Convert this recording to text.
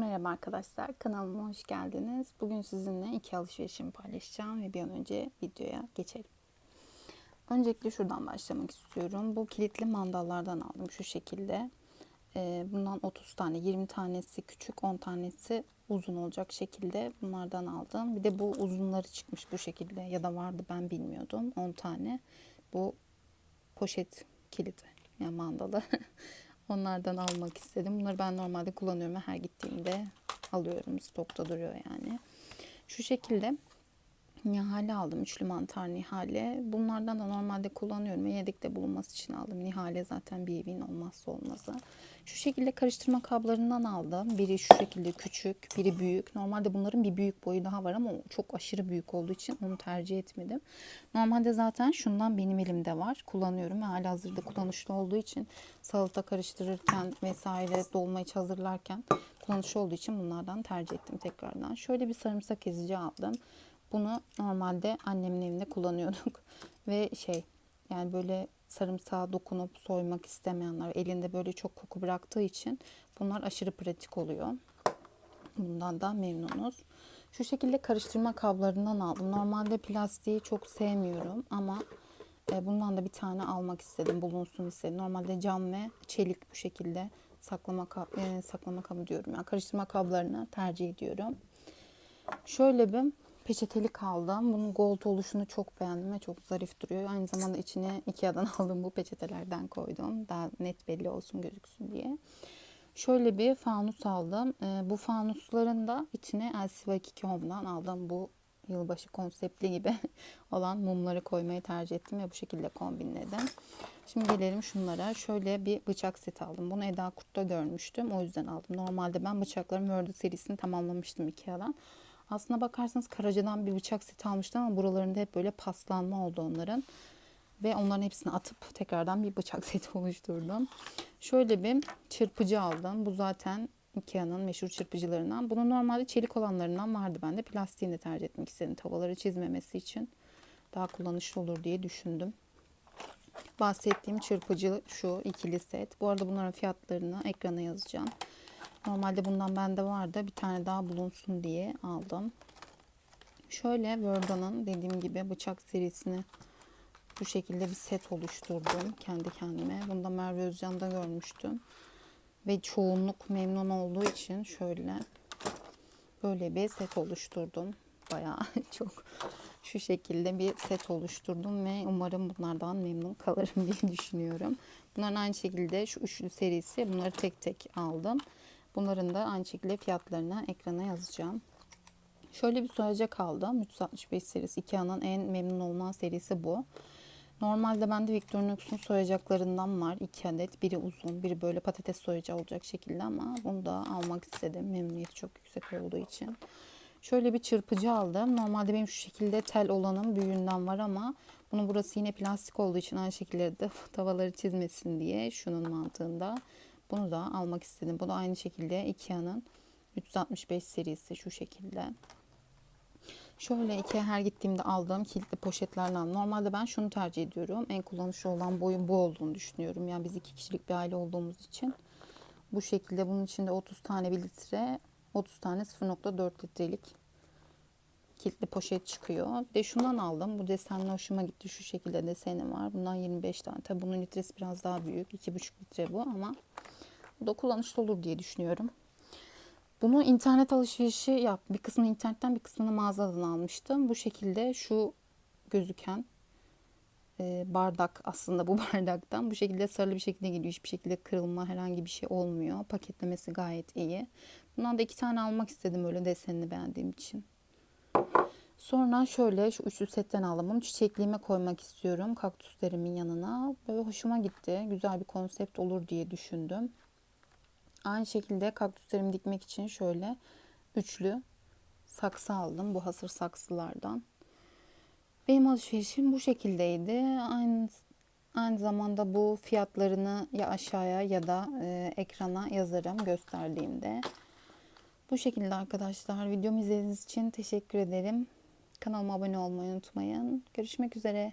Merhaba arkadaşlar, kanalıma hoş geldiniz. Bugün sizinle iki alışverişimi paylaşacağım ve bir an önce videoya geçelim. Öncelikle şuradan başlamak istiyorum. Bu kilitli mandallardan aldım şu şekilde. Ee, bundan 30 tane, 20 tanesi küçük, 10 tanesi uzun olacak şekilde bunlardan aldım. Bir de bu uzunları çıkmış bu şekilde ya da vardı ben bilmiyordum. 10 tane bu poşet kilidi yani mandalı. Onlardan almak istedim. Bunları ben normalde kullanıyorum her gittiğimde alıyorum. Stokta duruyor yani. Şu şekilde Nihale aldım. Üçlü mantar Nihale. Bunlardan da normalde kullanıyorum ve yedekte bulunması için aldım. Nihale zaten bir evin olmazsa olmazı. Şu şekilde karıştırma kablarından aldım. Biri şu şekilde küçük, biri büyük. Normalde bunların bir büyük boyu daha var ama çok aşırı büyük olduğu için onu tercih etmedim. Normalde zaten şundan benim elimde var. Kullanıyorum ve hala hazırda kullanışlı olduğu için salata karıştırırken vesaire dolma iç hazırlarken kullanışlı olduğu için bunlardan tercih ettim tekrardan. Şöyle bir sarımsak ezici aldım. Bunu normalde annemin evinde kullanıyorduk. Ve şey yani böyle sarımsağa dokunup soymak istemeyenler elinde böyle çok koku bıraktığı için bunlar aşırı pratik oluyor. Bundan da memnunuz. Şu şekilde karıştırma kablarından aldım. Normalde plastiği çok sevmiyorum ama e, bundan da bir tane almak istedim. Bulunsun istedim. Normalde cam ve çelik bu şekilde saklama kab e, saklama kabı diyorum. Yani karıştırma kablarını tercih ediyorum. Şöyle bir peçetelik aldım. Bunun gold oluşunu çok beğendim ve çok zarif duruyor. Aynı zamanda içine Ikea'dan aldığım bu peçetelerden koydum. Daha net belli olsun gözüksün diye. Şöyle bir fanus aldım. Ee, bu fanusların da içine Elsiva 22 Home'dan aldım. Bu yılbaşı konseptli gibi olan mumları koymayı tercih ettim ve bu şekilde kombinledim. Şimdi gelelim şunlara. Şöyle bir bıçak seti aldım. Bunu Eda Kurt'ta görmüştüm. O yüzden aldım. Normalde ben bıçakların Word serisini tamamlamıştım Ikea'dan. Aslına bakarsanız Karaca'dan bir bıçak seti almıştım ama buralarında hep böyle paslanma oldu onların. Ve onların hepsini atıp tekrardan bir bıçak seti oluşturdum. Şöyle bir çırpıcı aldım. Bu zaten Ikea'nın meşhur çırpıcılarından. Bunun normalde çelik olanlarından vardı bende. Plastiğini tercih etmek istedim. Tavaları çizmemesi için daha kullanışlı olur diye düşündüm. Bahsettiğim çırpıcı şu ikili set. Bu arada bunların fiyatlarını ekrana yazacağım. Normalde bundan bende vardı. Bir tane daha bulunsun diye aldım. Şöyle Worda'nın dediğim gibi bıçak serisini bu şekilde bir set oluşturdum kendi kendime. Bunu da Merve Özcan'da görmüştüm. Ve çoğunluk memnun olduğu için şöyle böyle bir set oluşturdum. Bayağı çok şu şekilde bir set oluşturdum ve umarım bunlardan memnun kalırım diye düşünüyorum. Bunların aynı şekilde şu üçlü serisi bunları tek tek aldım. Bunların da aynı şekilde fiyatlarını ekrana yazacağım. Şöyle bir soyacak aldım. 365 serisi. Ikea'nın en memnun olunan serisi bu. Normalde bende Victorinox'un soyacaklarından var. iki adet. Biri uzun, biri böyle patates soyacağı olacak şekilde ama bunu da almak istedim. Memnuniyeti çok yüksek olduğu için. Şöyle bir çırpıcı aldım. Normalde benim şu şekilde tel olanın büyüğünden var ama bunun burası yine plastik olduğu için aynı şekilde de tavaları çizmesin diye şunun mantığında bunu da almak istedim. Bu da aynı şekilde Ikea'nın 365 serisi şu şekilde. Şöyle Ikea her gittiğimde aldığım kilitli poşetlerden. Normalde ben şunu tercih ediyorum. En kullanışlı olan boyu bu olduğunu düşünüyorum. Yani biz iki kişilik bir aile olduğumuz için. Bu şekilde bunun içinde 30 tane 1 litre, 30 tane 0.4 litrelik kilitli poşet çıkıyor. de şundan aldım. Bu desenli hoşuma gitti. Şu şekilde deseni var. Bundan 25 tane. Tabi bunun litresi biraz daha büyük. 2,5 litre bu ama bu da kullanışlı olur diye düşünüyorum. Bunu internet alışverişi yap. Bir kısmını internetten bir kısmını mağazadan almıştım. Bu şekilde şu gözüken e, bardak aslında bu bardaktan bu şekilde sarılı bir şekilde geliyor. Hiçbir şekilde kırılma herhangi bir şey olmuyor. Paketlemesi gayet iyi. Bundan da iki tane almak istedim öyle desenini beğendiğim için. Sonra şöyle şu üçlü setten aldım. Bunu çiçekliğime koymak istiyorum. Kaktüslerimin yanına. Böyle hoşuma gitti. Güzel bir konsept olur diye düşündüm. Aynı şekilde kaktüslerimi dikmek için şöyle üçlü saksı aldım. Bu hasır saksılardan. Benim alışverişim bu şekildeydi. Aynı aynı zamanda bu fiyatlarını ya aşağıya ya da e, ekrana yazarım gösterdiğimde. Bu şekilde arkadaşlar. Videomu izlediğiniz için teşekkür ederim. Kanalıma abone olmayı unutmayın. Görüşmek üzere.